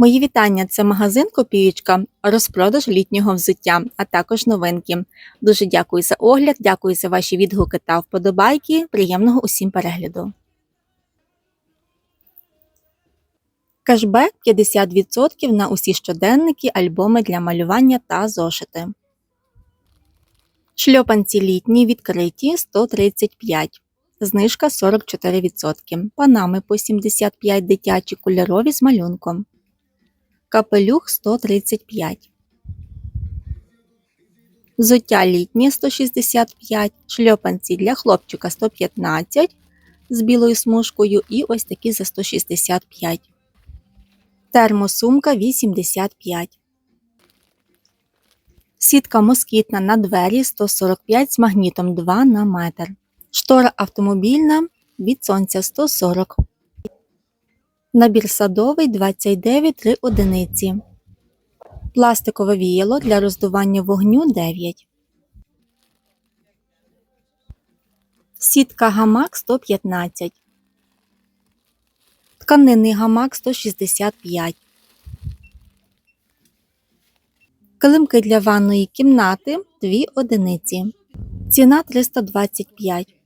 Мої вітання! Це магазин Копієчка, розпродаж літнього взуття, а також новинки. Дуже дякую за огляд, дякую за ваші відгуки та вподобайки. Приємного усім перегляду. Кешбек 50% на усі щоденники, альбоми для малювання та зошити. Шльопанці літні відкриті 135. Знижка 44%. Панами по 75 дитячі кольорові з малюнком. Капелюх 135. Взуття літнє 165, шльопанці для хлопчика 115 з білою смужкою і ось такі за 165. Термосумка 85. Сітка москітна на двері 145 з магнітом 2 на метр. Штора автомобільна від сонця 140. Набір садовий 29 3 одиниці. Пластикове віяло для роздування вогню 9. Сітка гамак 115. Тканинний гамак 165. Килимки для ванної кімнати 2 одиниці. Ціна 325.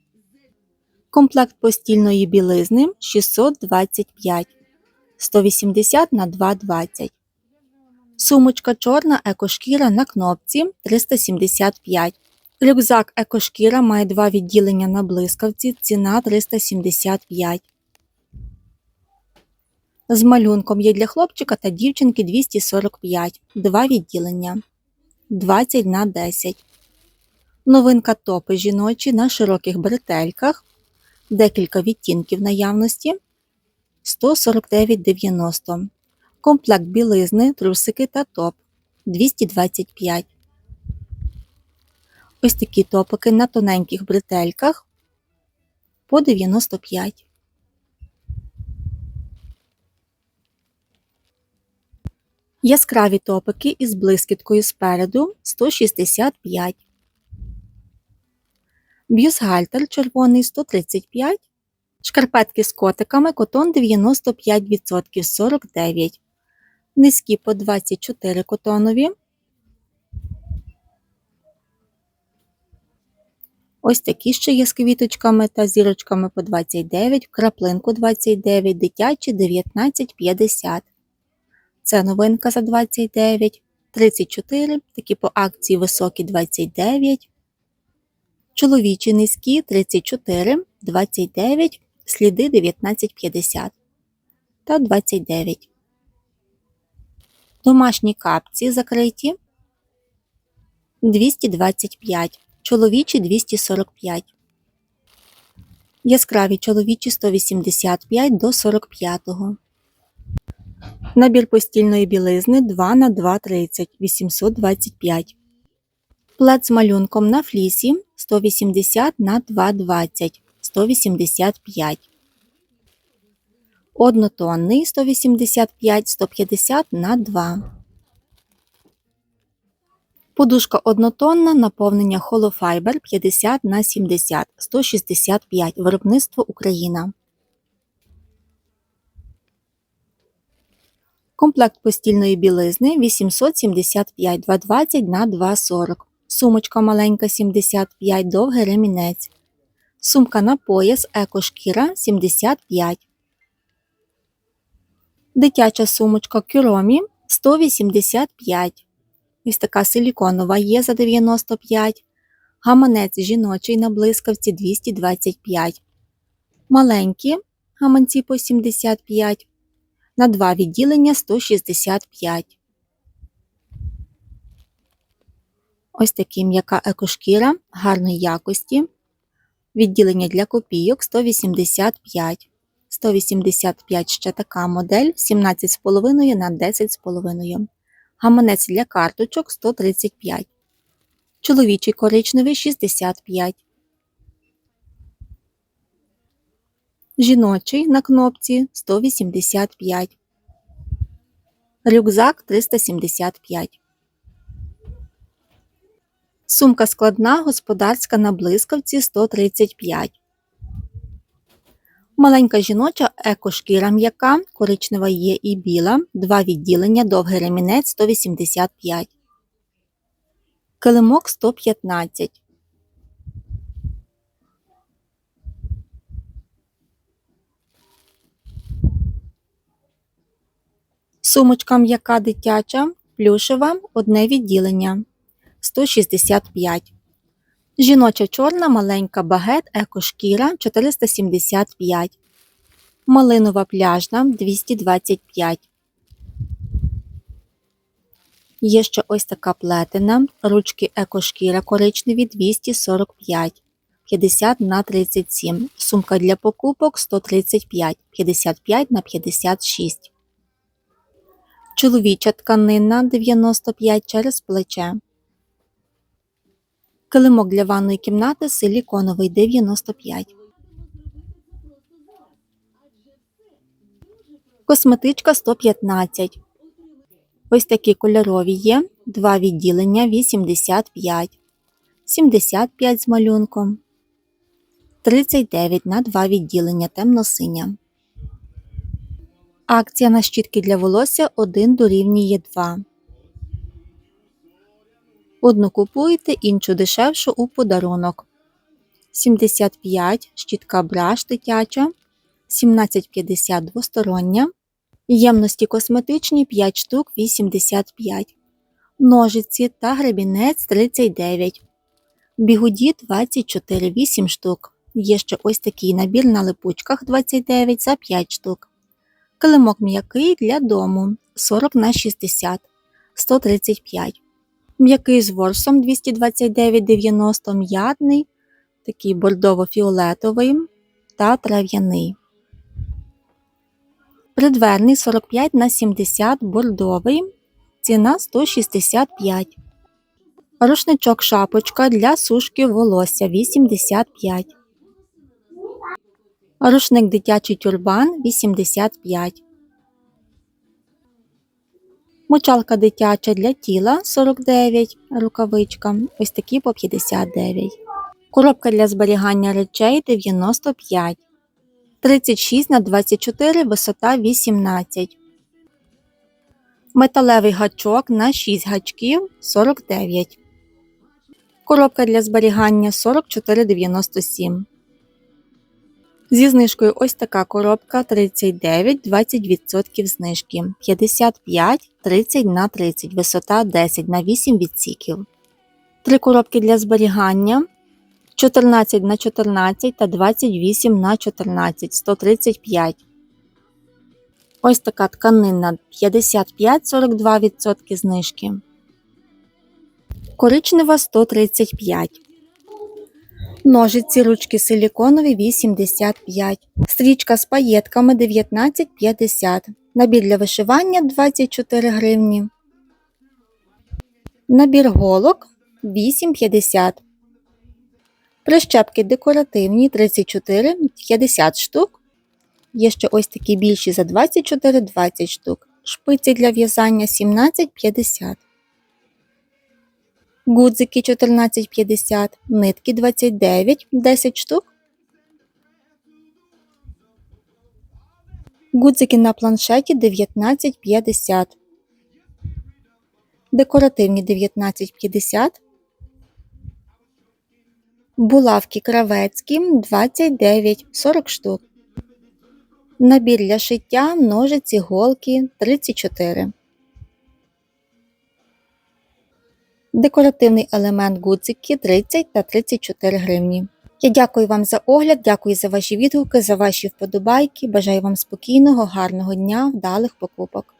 Комплект постільної білизни 625 180 на 220. Сумочка чорна екошкіра на кнопці 375. Рюкзак екошкіра має два відділення на блискавці. Ціна 375. З малюнком є для хлопчика та дівчинки 245. Два відділення 20 на 10. Новинка топи жіночі на широких бретельках декілька відтінків наявності 149,90. Комплект білизни, трусики та топ 225. Ось такі топики на тоненьких бретельках по 95. Яскраві топики із блискіткою спереду 165. Бюстгальтер червоний 135, шкарпетки з котиками котон 95% 49, низькі по 24 котонові. Ось такі ще є з квіточками та зірочками по 29, краплинку 29, дитячі 19,50. Це новинка за 29, 34, такі по акції високі 29. Чоловічі низькі 34, 29, сліди 19,50 та 29. Домашні капці закриті 225, чоловічі 245. Яскраві чоловічі 185 до 45. Набір постільної білизни 2 на 2,30 825. Плед з малюнком на флісі 180 на 220 185. Однотонний 185 150 на 2. Подушка однотонна наповнення Холофайбер 50 на 70 165 Виробництво Україна. Комплект постільної білизни 875 220 на 240 Сумочка маленька 75, довгий ремінець. Сумка на пояс екошкіра 75. Дитяча сумочка Кюромі 185. Ось така силіконова є за 95. Гаманець жіночий на блискавці 225. Маленькі гаманці по 75. На два відділення 165. Ось такі м'яка екошкіра гарної якості. Відділення для копійок 185. 185 ще така модель 17,5 на 10,5. Гаманець для карточок 135. Чоловічий коричневий 65. Жіночий на кнопці 185. Рюкзак 375. Сумка складна, господарська на блискавці 135. Маленька жіноча екошкіра м'яка, коричнева є і біла, два відділення, довгий ремінець 185. Килимок 115. Сумочка м'яка дитяча, плюшева, одне відділення 165. Жіноча чорна маленька багет екошкіра 475. Малинова пляжна 225. Є ще ось така плетена, ручки екошкіра коричневі 245, 50 на 37. Сумка для покупок 135, 55 на 56. Чоловіча тканина 95 через плече. Килимок для ванної кімнати силіконовий 95. Косметичка 115. Ось такі кольорові є. Два відділення 85, 75 з малюнком, 39 на два відділення темно-синя. Акція на щітки для волосся 1 дорівнює 2. Одну купуєте, іншу дешевшу у подарунок. 75 щітка браш дитяча, 17,50 двостороння. Ємності косметичні 5 штук 85. Ножиці та гребінець 39. Бігуді 24 8 штук. Є ще ось такий набір на липучках 29 за 5 штук. Килимок м'який для дому 40 на 60 135. М'який з ворсом 229,90 м'ятний, такий бордово-фіолетовий та трав'яний. Придверний 45 на 70 бордовий, ціна 165. Рушничок шапочка для сушки волосся 85. Рушник дитячий тюрбан 85. Мочалка дитяча для тіла 49, рукавичка, ось такі по 59. Коробка для зберігання речей 95. 36 на 24, висота 18. Металевий гачок на 6 гачків 49. Коробка для зберігання 44,97. Зі знижкою ось така коробка 39, 20% знижки. 55, 30 на 30, висота 10 на 8 відсіків. Три коробки для зберігання 14 на 14 та 28 на 14, 135. Ось така тканина 55-42% знижки. Коричнева 135. Ножиці ручки силіконові 85. Стрічка з паєтками 19,50. Набір для вишивання 24 гривні. Набір голок 8,50. Прищепки декоративні 34, 50 штук. Є ще ось такі більші за 24, 20 штук. Шпиці для в'язання 17,50. Гудзики 14,50, нитки 29, 10 штук. Гудзики на планшеті 19,50. Декоративні 19,50. Булавки кравецькі 29, 40 штук. Набір для шиття, ножиці, голки 34. Декоративний елемент гудзики 30 та 34 гривні. Я дякую вам за огляд, дякую за ваші відгуки, за ваші вподобайки. Бажаю вам спокійного, гарного дня, вдалих покупок.